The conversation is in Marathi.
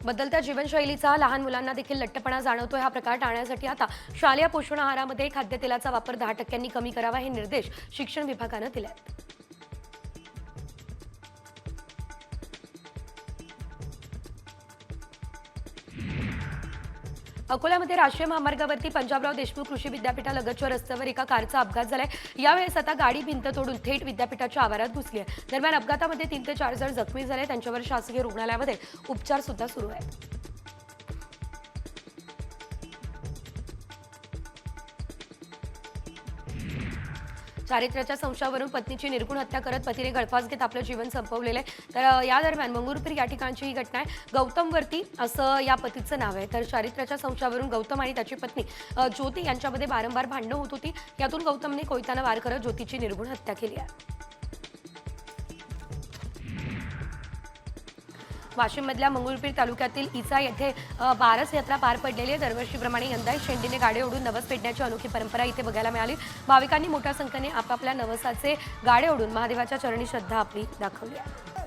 बदलत्या जीवनशैलीचा लहान मुलांना देखील लठ्ठपणा जाणवतोय हा प्रकार टाळण्यासाठी आता शालेय पोषण आहारामध्ये खाद्यतेलाचा वापर दहा टक्क्यांनी कमी करावा हे निर्देश शिक्षण विभागानं दिले आहेत अकोल्यामध्ये राष्ट्रीय महामार्गावरती पंजाबराव देशमुख कृषी विद्यापीठालगतच्या रस्त्यावर एका कारचा अपघात झालाय. यावेळेस आता गाडी भिंत तोडून थेट विद्यापीठाच्या आवारात घुसली आहे. दरम्यान अपघातामध्ये तीन ते चार जण जखमी झाले. त्यांच्यावर शासकीय रुग्णालयामध्ये उपचार सुद्धा सुरू आहेत. चारित्र्याच्या संशयावरून पत्नीची निर्गुण हत्या करत पतीने गळफास घेत आपलं जीवन संपवलेलं आहे. तर या दरम्यान मंगरुळपीर या ठिकाणची ही घटना आहे. गौतमवरती असं या पतीचं नाव आहे. तर चारित्र्याच्या संशयावरून गौतम आणि त्याची पत्नी ज्योती यांच्यामध्ये वारंवार भांडणं होत होती. यातून गौतमने कोयताना वार करत ज्योतीची निर्गुण हत्या केली आहे. वाशिममधल्या मंगरुळपीर तालुक्यातील इचा येथे बारस यात्रा पार पडलेली आहे. दरवर्षीप्रमाणे यंदा शेंडीने गाडे ओढून नवस पेटण्याची अनोखी परंपरा इथे बघायला मिळाली. भाविकांनी मोठ्या संख्येने आपापल्या नवसाचे गाडे ओढून महादेवाच्या चरणी श्रद्धा आपली दाखवली आहे.